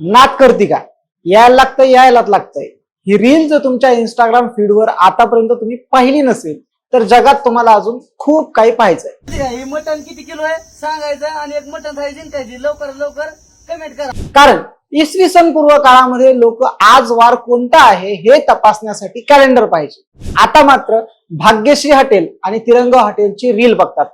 नाक करती का? यायला लागतं यायलाच लागतंय. ही रील जर तुमच्या इंस्टाग्राम फीडवर आतापर्यंत तुम्ही पाहिली नसेल तर जगात तुम्हाला अजून खूप काही पाहायचंय. ही मटण किती किलो आहे? सांगायचं आणि एक मटण जिंकायची लवकर लवकर कमेंट करा. कारण इसवी सन पूर्व काळामध्ये लोक आज वार कोणता आहे हे तपासण्यासाठी कॅलेंडर पाहिजे. आता मात्र भाग्यश्री हॉटेल आणि तिरंगा हॉटेलची रील बघतात.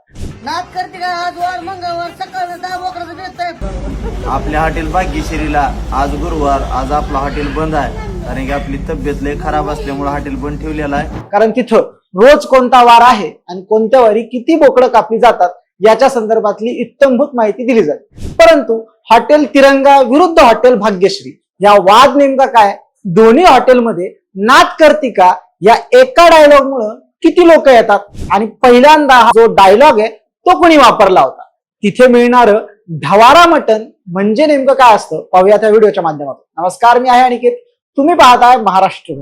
नाच करते का आज वार? मंगळवार सकाळ दहा बोकराचं बेत आहे आपल्या हॉटेल भाग्यश्रीला आज गुरुवार आज आपलं हॉटेल बंद आहे. कारण की आपली तब्येत लय खराब असल्यामुळे हॉटेल बंद ठेवलेलं आहे. कारण तिथं रोज कोणता वार आहे आणि कोणत्या वारी किती बोकडं कापली जातात याच्या संदर्भातली इत्तमभूत माहिती दिली जाते परंतु हॉटेल तिरंगा विरुद्ध हॉटेल भाग्यश्री या वाद नेमका काय? दोन्ही हॉटेलमध्ये नाच करती का? या एका डायलॉग मुळे किती लोक येतात? आणि पहिल्यांदा हा जो डायलॉग आहे तो कोणी वापरला होता? तिथे मिळणार ढवारा मटन म्हणजे नेमकं काय असतं? पाहूया त्या व्हिडिओच्या माध्यमातून. नमस्कार मी आहे अनिकेत. तुम्ही पाहताय महाराष्ट्र.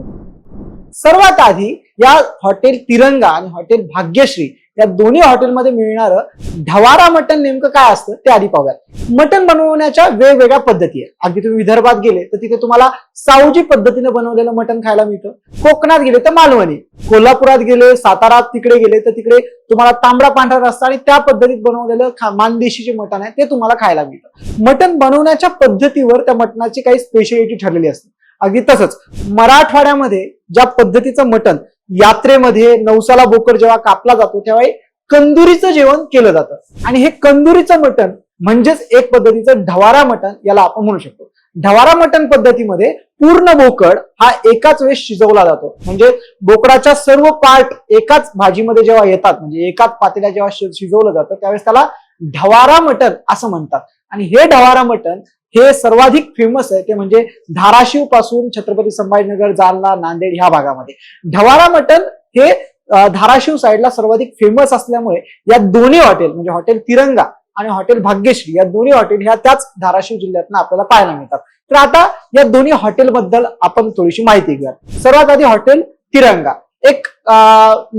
सर्वात आधी या हॉटेल तिरंगा आणि हॉटेल भाग्यश्री या दोन्ही हॉटेलमध्ये मिळणारं ढवारा मटण नेमकं काय असतं ते आधी पाहूयात. मटण बनवण्याच्या वेगवेगळ्या पद्धती आहेत. अगदी तुम्ही विदर्भात गेले तर तिथे तुम्हाला सावजी पद्धतीने बनवलेलं मटण खायला मिळतं. कोकणात गेले तर मालवणी. कोल्हापुरात गेले सातारात तिकडे गेले तर तिकडे तुम्हाला तांबडा पांढरा रस्ता आणि त्या पद्धतीत बनवलेलं मानदेशी जे मटण आहे ते तुम्हाला खायला मिळतं. मटण बनवण्याच्या पद्धतीवर त्या मटणाची काही स्पेशालिटी ठरलेली असते. अगदी तसंच मराठवाड्यामध्ये ज्या पद्धतीचं मटण यात्रेमध्ये नवसाला बोकड जेव्हा कापला जातो तेव्हा कंदुरीचं जेवण केलं जातं. आणि हे कंदुरीचं मटण म्हणजेच एक पद्धतीचं ढवारा मटण याला आपण म्हणू शकतो. ढवारा मटण पद्धतीमध्ये पूर्ण बोकड हा एकाच वेळेस शिजवला जातो. म्हणजे बोकडाच्या सर्व पार्ट एकाच भाजीमध्ये जेव्हा येतात म्हणजे एकाच पातेल्या जेव्हा शि- शिजवलं जातं त्यावेळेस त्याला ढवारा मटण असं म्हणतात. आणि हे ढवारा मटण हे सर्वाधिक फेमस आहे ते म्हणजे धाराशिवपासून छत्रपती संभाजीनगर जालना नांदेड ह्या भागामध्ये. ढवारा मटण हे धाराशिव साईडला सर्वाधिक फेमस असल्यामुळे या दोन्ही हॉटेल म्हणजे हॉटेल तिरंगा आणि हॉटेल भाग्यश्री या दोन्ही हॉटेल ह्या त्याच धाराशिव जिल्ह्यातनं आपल्याला पाहायला मिळतात. तर आता या दोन्ही हॉटेलबद्दल आपण थोडीशी माहिती घेऊया सर्वात आधी हॉटेल तिरंगा. एक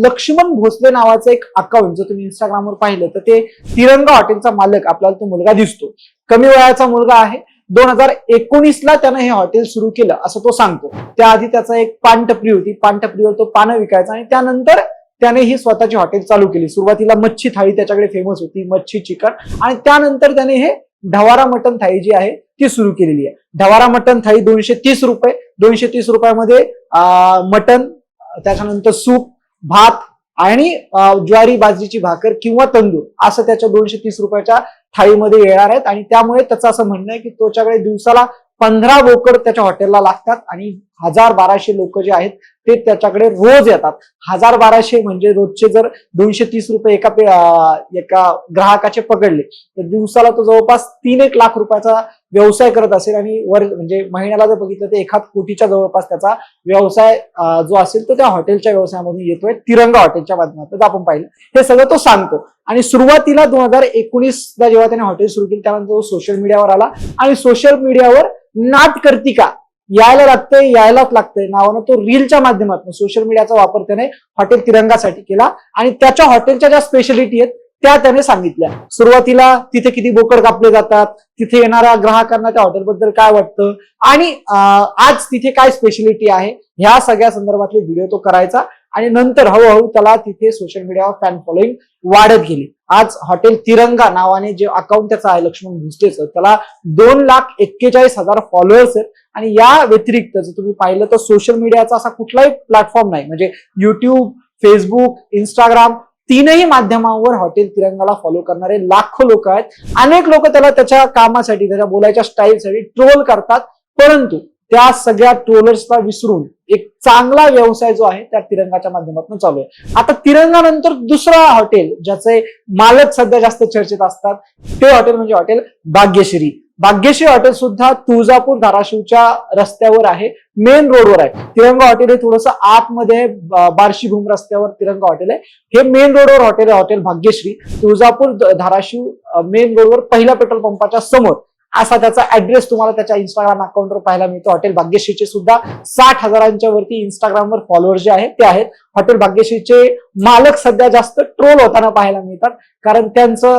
लक्ष्मण भोसले नावाचं एक अकाउंट जर तुम्ही इंस्टाग्रामवर पाहिलं तर ते तिरंगा हॉटेलचा मालक आपल्याला तो मुलगा दिसतो. कमी वयाचा मुलगा आहे. दोन हजार एकोणीसला त्यानं हे हॉटेल सुरू केलं असं तो सांगतो. त्याआधी त्याचा एक पानटपरी होती. पानटपरीवर तो पानं विकायचा आणि त्यानंतर त्याने ही स्वतःची हॉटेल चालू केली. सुरुवातीला मच्छी थाळी त्याच्याकडे फेमस होती मच्छी चिकन. आणि त्यानंतर त्याने हे ढवारा मटन थाळी जी आहे ती सुरू केलेली आहे. ढवारा मटन थाळी दोनशे तीस रुपये. दोनशे तीस रुपयामध्ये मटन त्याच्यानंतर सूप भात आणि ज्वारी बाजरीची भाकर किंवा तंदूर असं त्याच्या दोनशे तीस रुपयाच्या थाळीमध्ये येणार आहेत. आणि त्यामुळे त्याचं असं म्हणणं आहे की त्याच्याकडे दिवसाला पंधरा बोकड त्याच्या हॉटेलला लागतात आणि हजार बाराशे लोक जे आहेत ते त्याच्याकडे रोज येतात. हजार बाराशे म्हणजे रोजचे जर दोनशे तीस रुपये एका एका ग्राहकाचे पकडले तर दिवसाला तो जवळपास तीन एक लाख रुपयाचा व्यवसाय करत असेल आणि वर म्हणजे महिन्याला जर बघितलं तर एखाद कोटीच्या जवळपास त्याचा व्यवसाय जो असेल तो त्या हॉटेलच्या व्यवसायामधून येतोय तिरंगा हॉटेलच्या माध्यमातून. आपण पाहिलं. हे सगळं तो सांगतो. आणि सुरुवातीला दोन हजार एकोणीसला जेव्हा त्याने हॉटेल सुरू केली त्यानंतर तो सोशल मीडियावर आला. आणि सोशल मीडियावर नाट करती का यायला लागतंय यायलाच लागतंय. नावानं तो रीलच्या माध्यमातून सोशल मीडियाचा वापर त्याने हॉटेल तिरंगासाठी केला. आणि त्याच्या हॉटेलच्या ज्या स्पेशालिटी आहेत त्या त्याने सांगितल्या. सुरुवातीला तिथे किती बोकड कापले जातात तिथे येणाऱ्या ग्राहकांना त्या हॉटेलबद्दल काय वाटतं आणि आज तिथे काय स्पेशालिटी आहे ह्या सगळ्या संदर्भातले व्हिडिओ तो करायचा. आणि नंतर हळूहळू त्याला तिथे सोशल मीडियावर फॅन फॉलोईंग वाढत गेली. आज हॉटेल तिरंगा नावाने जे अकाउंट त्याचं आहे लक्ष्मण भुसटेचं त्याला दोन लाख एक्केचाळीस हजार फॉलोअर्स आहेत. आणि या व्यतिरिक्त जर तुम्ही पाहिलं तर सोशल मीडियाचा असा कुठलाही प्लॅटफॉर्म नाही. म्हणजे युट्यूब फेसबुक इंस्टाग्राम तीनही माध्यमांवर हॉटेल तिरंगाला फॉलो करणारे लाखो लोक आहेत. अनेक लोक त्याला त्याच्या कामासाठी त्याच्या बोलायच्या स्टाईलसाठी ट्रोल करतात. परंतु त्या सगळ्या ट्रोलर्सला विसरून एक चांगला व्यवसाय जो आहे त्या तिरंगाच्या माध्यमातून चालू आहे. आता तिरंगा नंतर दुसरा हॉटेल ज्याचे मालक सध्या जास्त चर्चेत असतात ते हॉटेल म्हणजे हॉटेल भाग्यश्री. भाग्यश्री हॉटेल सुद्धा तुळजापूर धाराशिवच्या रस्त्यावर आहे. मेन रोडवर आहे. तिरंगा हॉटेल हे थोडंसं आतमध्ये बार्शी भूम रस्त्यावर तिरंगा हॉटेल आहे. हे मेन रोडवर हॉटेल आहे हॉटेल भाग्यश्री. तुळजापूर धाराशिव मेन रोडवर पहिल्या पेट्रोल पंपाच्या समोर. असा त्याचा ऍड्रेस तुम्हाला त्याच्या इंस्टाग्राम अकाउंटवर पाहायला मिळतो. हॉटेल भाग्यश्रीचे सुद्धा साठ हजारांच्या वरती इंस्टाग्रामवर फॉलोअर जे आहेत ते आहेत. हॉटेल भाग्यश्रीचे मालक सध्या जास्त ट्रोल होताना पाहायला मिळतात. कारण त्यांचं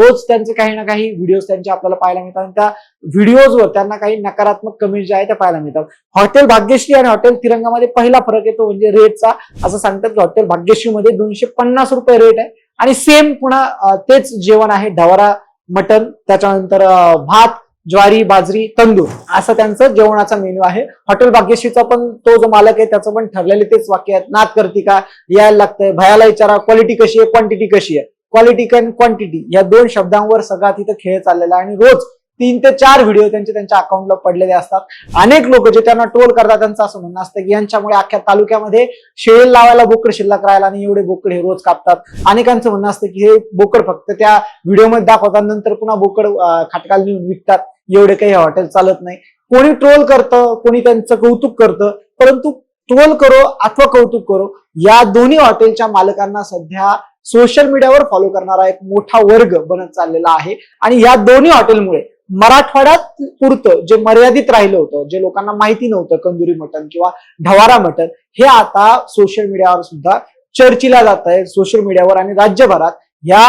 रोज त्यांचे काही ना काही व्हिडिओज त्यांचे आपल्याला पाहायला मिळतात. आणि त्या व्हिडिओजवर त्यांना काही नकारात्मक कमेंट जे आहे त्या पाहायला मिळतात. हॉटेल भाग्यश्री आणि हॉटेल तिरंगामध्ये पहिला फरक येतो म्हणजे रेटचा असं सांगतात की हॉटेल भाग्यश्रीमध्ये दोनशे पन्नास रुपये रेट आहे. आणि सेम पुन्हा तेच जेवण आहे. ढवरा मटन त्याच्यानंतर भात ज्वारी बाजरी तंदूर असं त्यांचं जेवणाचा मेन्यू आहे. हॉटेल भाग्यश्रीचा पण तो जो मालक आहे त्याचं पण ठरलेले तेच वाक्य आहेत नात करती का? यायला लागतंय. भयाला विचारा क्वालिटी कशी आहे? क्वांटिटी कशी आहे? क्वालिटी कॅन क्वांटिटी या दोन शब्दांवर सगळा तिथं खेळ चाललेला आहे. आणि रोज तीन ते चार व्हिडिओ त्यांचे त्यांच्या अकाउंटला पडलेले असतात. अनेक लोक जे त्यांना ट्रोल करतात त्यांचं असं म्हणणं असतं की यांच्यामुळे अख्ख्या तालुक्यामध्ये शेळ लावायला बोकड शिल्लक राहिला आणि एवढे बोकड हे रोज कापतात. अनेकांचं म्हणणं असतं की हे बोकड फक्त त्या व्हिडिओमध्ये दाखवतात नंतर पुन्हा बोकड खाटकाला नेऊन विकतात. एवढे काही हॉटेल चालत नाही. कोणी ट्रोल करतं कोणी त्यांचं कौतुक करतं परंतु ट्रोल करो अथवा कौतुक करो या दोन्ही हॉटेलच्या मालकांना सध्या सोशल मीडियावर फॉलो करणारा एक मोठा वर्ग बनत चाललेला आहे. आणि या दोन्ही हॉटेलमुळे मराठवाड्यात पुरतं जे मर्यादित राहिलं होतं जे लोकांना माहिती नव्हतं कंदुरी मटन किंवा ढवारा मटन हे आता सोशल मीडियावर सुद्धा चर्चेला जात आहे. सोशल मीडियावर आणि राज्यभरात या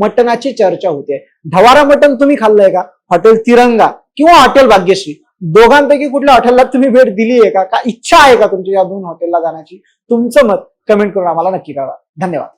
मटणाची चर्चा होते. ढवारा मटन तुम्ही खाल्लंय का? हॉटेल तिरंगा किंवा हॉटेल भाग्यश्री? दोघांपैकी कुठल्या हॉटेलला तुम्ही भेट दिली आहे का? का इच्छा आहे का तुमच्या या दोन हॉटेलला जाण्याची? तुमचं मत कमेंट करून आम्हाला नक्की कळवा. धन्यवाद.